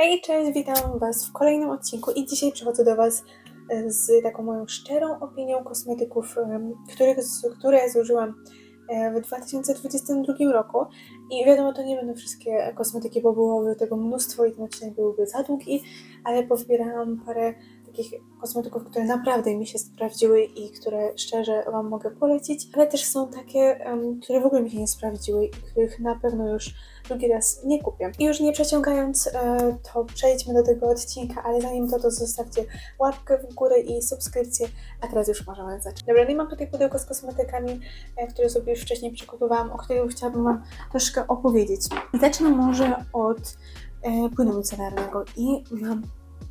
Hej, cześć, witam Was w kolejnym odcinku i dzisiaj przychodzę do Was e, z taką moją szczerą opinią kosmetyków, em, których, które zużyłam e, w 2022 roku. I wiadomo, to nie będą wszystkie kosmetyki, bo byłoby tego mnóstwo i ten odcinek byłby za długi, ale powybierałam parę takich kosmetyków, które naprawdę mi się sprawdziły i które szczerze Wam mogę polecić, ale też są takie, em, które w ogóle mi się nie sprawdziły i których na pewno już drugi raz nie kupię. I już nie przeciągając, e, to przejdźmy do tego odcinka, ale zanim to, to zostawcie łapkę w górę i subskrypcję, a teraz już możemy zacząć. Dobra, no i mam tutaj pudełko z kosmetykami, e, które sobie już wcześniej przygotowałam, o których chciałabym Wam troszkę opowiedzieć. Zacznę może od e, płynu micelarnego i mam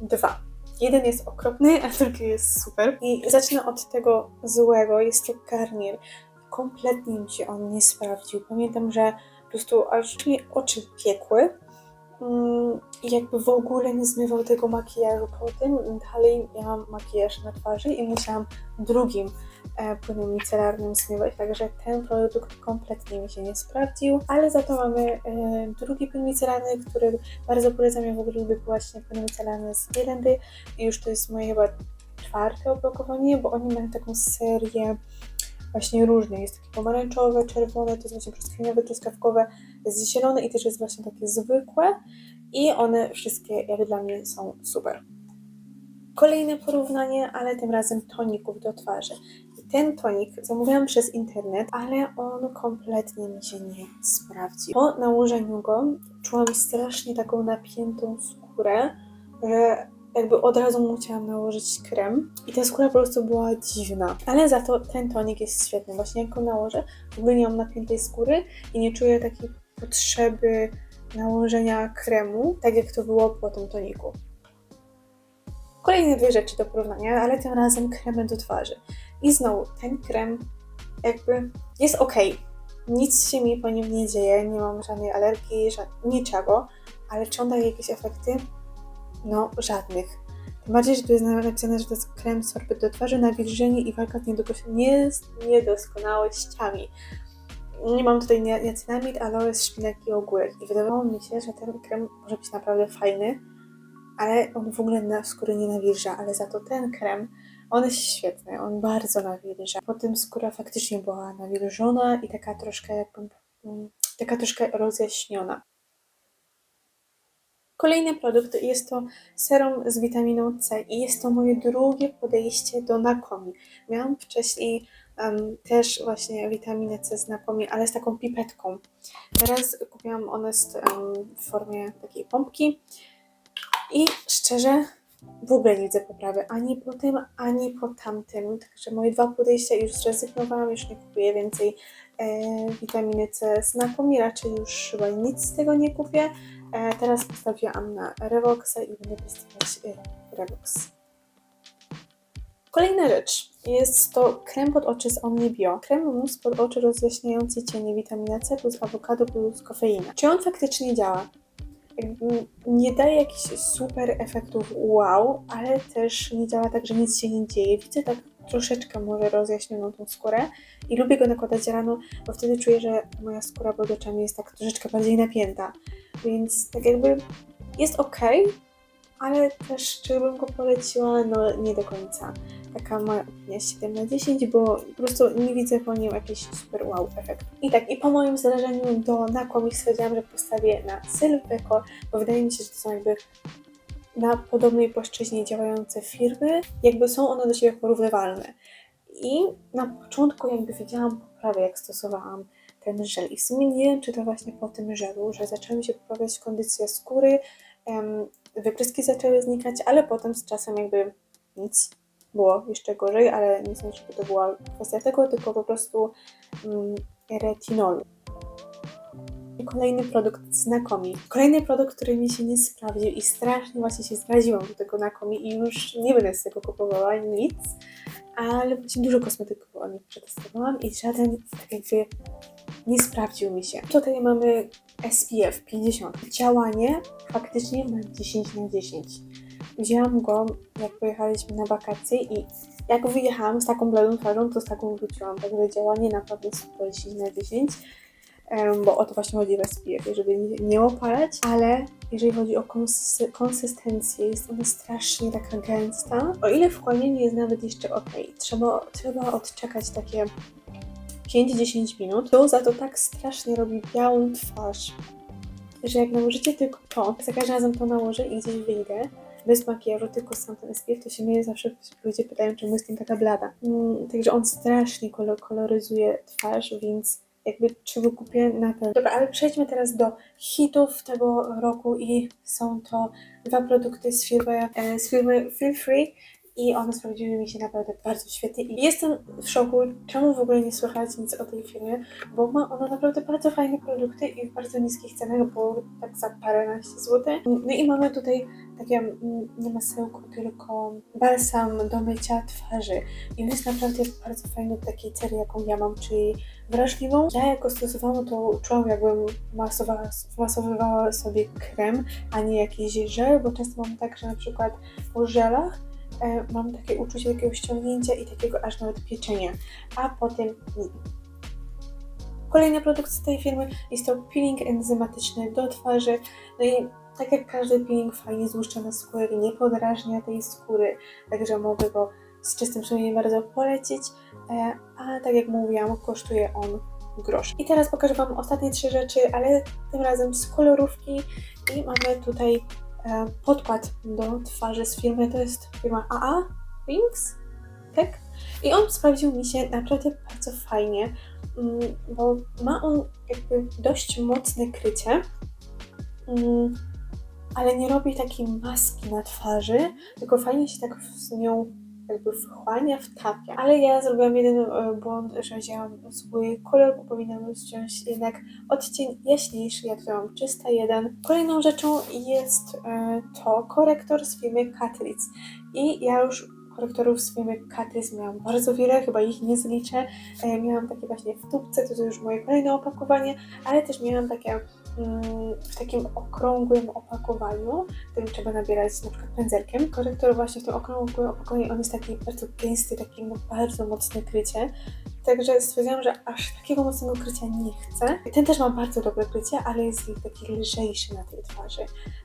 dwa. Jeden jest okropny, a drugi jest super. I zacznę od tego złego, jest to Garnier. Kompletnie mi się on nie sprawdził. Pamiętam, że po prostu aż mi oczy piekły. Mm, jakby w ogóle nie zmywał tego makijażu po tym. Dalej miałam makijaż na twarzy i musiałam drugim e, płynem micelarnym zmywać, także ten produkt kompletnie mi się nie sprawdził, ale za to mamy e, drugi płyn micelarny, który bardzo polecam, ja w ogóle lubię właśnie płyn micelarny z Bielendy i już to jest moje chyba czwarte opakowanie, bo oni mają taką serię właśnie różne, jest takie pomarańczowe, czerwone, to jest właśnie brzoskwiniowe, truskawkowe, jest zielone i też jest właśnie takie zwykłe i one wszystkie jak dla mnie są super. Kolejne porównanie, ale tym razem toników do twarzy. Ten tonik zamówiłam przez internet, ale on kompletnie mi się nie sprawdził. Po nałożeniu go czułam strasznie taką napiętą skórę, że jakby od razu musiałam nałożyć krem i ta skóra po prostu była dziwna. Ale za to ten tonik jest świetny. Właśnie jak go nałożę, w ogóle nie mam napiętej skóry i nie czuję takiej potrzeby nałożenia kremu, tak jak to było po tym toniku. Kolejne dwie rzeczy do porównania, ale tym razem kremy do twarzy. I znowu, ten krem jakby jest ok. Nic się mi po nim nie dzieje, nie mam żadnej alergii, ża- niczego, ale czy on daje jakieś efekty? No, żadnych. Tym bardziej, że tu jest napisane, że to jest krem sorbet do twarzy, nawilżenie i walka z niedosko- nie z niedoskonałościami. Nie mam tutaj ni- niacinamid, aloes, szpinak i ogórek. I wydawało mi się, że ten krem może być naprawdę fajny, ale on w ogóle na skóry nie nawilża, ale za to ten krem, on jest świetny, on bardzo nawilża. Potem skóra faktycznie była nawilżona i taka troszkę mm, taka troszkę rozjaśniona. Kolejny produkt jest to serum z witaminą C i jest to moje drugie podejście do Nakomi. Miałam wcześniej em, też właśnie witaminę C z Nakomi, ale z taką pipetką. Teraz kupiłam Honest em, w formie takiej pompki i szczerze w ogóle nie widzę poprawy ani po tym, ani po tamtym. Także moje dwa podejścia już zrezygnowałam, już nie kupuję więcej e, witaminy C z Nakomi, raczej już chyba nic z tego nie kupię. E, teraz postawiłam na Revoxa i będę testować Revox. Kolejna rzecz jest to krem pod oczy z OmniBio. Krem mus pod oczy rozjaśniający cienie witamina C plus awokado plus kofeina. Czy on faktycznie działa? Nie daje jakichś super efektów wow, ale też nie działa tak, że nic się nie dzieje. Widzę tak troszeczkę może rozjaśnioną tą skórę i lubię go nakładać rano, bo wtedy czuję, że moja skóra pod oczami jest tak troszeczkę bardziej napięta. Więc tak jakby jest ok, ale też czy bym go poleciła, no nie do końca. Taka moja opinia 7 na 10, bo po prostu nie widzę po nim jakiś super wow efekt. I tak, i po moim zależeniu do Nakomi stwierdziłam, że postawię na Sylveco, bo wydaje mi się, że to są jakby na podobnej płaszczyźnie działające firmy, jakby są one do siebie porównywalne. I na początku jakby widziałam poprawę, jak stosowałam ten żel. I w sumie nie wiem, czy to właśnie po tym żelu, że zaczęła mi się poprawiać kondycja skóry, em, wypryski zaczęły znikać, ale potem z czasem jakby nic było jeszcze gorzej, ale nie sądzę, żeby to była kwestia tego, tylko po prostu mm, retinolu. Kolejny produkt z Nakomi. Kolejny produkt, który mi się nie sprawdził i strasznie właśnie się zraziłam do tego Nakomi i już nie będę z tego kupowała nic, ale właśnie dużo kosmetyków o nich przetestowałam i żaden tak jakby nie sprawdził mi się. Tutaj mamy SPF 50. Działanie faktycznie ma 10 na 10. Wzięłam go, jak pojechaliśmy na wakacje i jak wyjechałam z taką bladą twarzą, to z taką wróciłam. Także działanie naprawdę super 10 na 10. bo o to właśnie chodzi w SPF, żeby nie opalać, ale jeżeli chodzi o konsy- konsystencję, jest ona strasznie taka gęsta. O ile wchłanianie jest nawet jeszcze ok, trzeba, trzeba odczekać takie 5-10 minut, to za to tak strasznie robi białą twarz, że jak nałożycie tylko to, za każdym razem to nałożę i gdzieś wyjdę, bez makijażu, tylko sam ten SPF, to się mnie zawsze ludzie pytają, czemu jestem taka blada. Mm, także on strasznie kolor, koloryzuje twarz, więc jakby czy go kupię na pewno. Dobra, ale przejdźmy teraz do hitów tego roku i są to dwa produkty z firmy, e, z firmy Feel Free i one sprawdziły mi się naprawdę bardzo świetnie i jestem w szoku, czemu w ogóle nie słychać nic o tej firmie, bo ma ona naprawdę bardzo fajne produkty i w bardzo niskich cenach, bo tak za paręnaście złotych. No i mamy tutaj takie mm, nie masełko, tylko balsam do mycia twarzy i on jest naprawdę bardzo fajny w takiej celi, jaką ja mam, czyli wrażliwą. Ja jak go stosowałam, to czułam jakbym masowała, masowywała sobie krem, a nie jakiś żel, bo często mam tak, że na przykład po żelach e, mam takie uczucie takiego ściągnięcia i takiego aż nawet pieczenia, a potem. Kolejny produkt z tej firmy jest to peeling enzymatyczny do twarzy. No i tak jak każdy peeling fajnie złuszcza na skórę nie podrażnia tej skóry, także mogę go z czystym sumieniem bardzo polecić. E, a tak jak mówiłam, kosztuje on grosz. I teraz pokażę Wam ostatnie trzy rzeczy, ale tym razem z kolorówki i mamy tutaj e, podkład do twarzy z firmy, to jest firma AA Wings, tak? I on sprawdził mi się naprawdę bardzo fajnie, mm, bo ma on jakby dość mocne krycie, mm, ale nie robi takiej maski na twarzy, tylko fajnie się tak z nią jakby wchłania, wtapia. Ale ja zrobiłam jeden e, błąd, że wzięłam swój kolor, bo powinnam wziąć jednak odcień jaśniejszy. Ja tutaj mam 301. Kolejną rzeczą jest e, to korektor z firmy Catrice. I ja już korektorów z firmy Catrice miałam bardzo wiele, chyba ich nie zliczę. E, miałam takie właśnie w tubce, to, to już moje kolejne opakowanie, ale też miałam takie w takim okrągłym opakowaniu, którym trzeba nabierać na przykład pędzelkiem. Korektor właśnie w tym okrągłym opakowaniu, on jest taki bardzo gęsty, taki no bardzo mocne krycie. Także stwierdziłam, że aż takiego mocnego krycia nie chcę. Ten też ma bardzo dobre krycie, ale jest taki lżejszy na tej twarzy.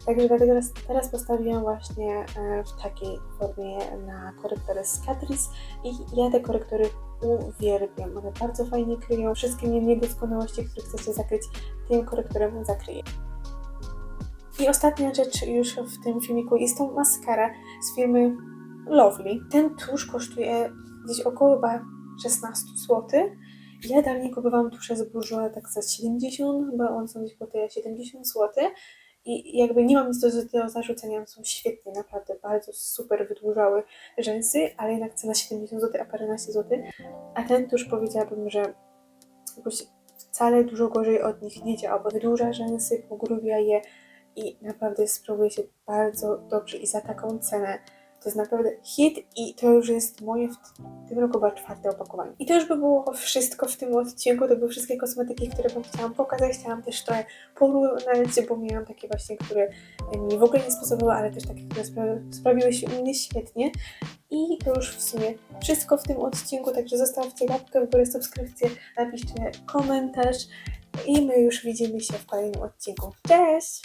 Także dlatego teraz, teraz postawiłam właśnie e, w takiej formie na korektory z Catrice i ja te korektory uwielbiam. One bardzo fajnie kryją wszystkie nie- niedoskonałości, które chcecie zakryć, tym korektorem zakryję. I ostatnia rzecz już w tym filmiku jest to maskara z firmy Lovely. Ten tusz kosztuje gdzieś około chyba 16 zł. Ja dawniej kupowałam tusze z Bourjois tak za 70, chyba on są gdzieś kosztuje 70 zł. I jakby nie mam nic do, do zarzucenia, są świetnie, naprawdę bardzo super wydłużały rzęsy, ale jednak cena 70 zł, a paręnaście zł. A ten tusz powiedziałabym, że jakoś wcale dużo gorzej od nich nie działa, bo wydłuża rzęsy, pogrubia je i naprawdę sprawuje się bardzo dobrze i za taką cenę to jest naprawdę hit i to już jest moje w tym roku chyba czwarte opakowanie. I to już by było wszystko w tym odcinku, to były wszystkie kosmetyki, które Wam chciałam pokazać. Chciałam też trochę porównać, bo miałam takie właśnie, które mi w ogóle nie sposobały, ale też takie, które spra- sprawiły się u mnie świetnie. I to już w sumie wszystko w tym odcinku, także zostawcie łapkę w górę, subskrypcję, napiszcie komentarz i my już widzimy się w kolejnym odcinku. Cześć!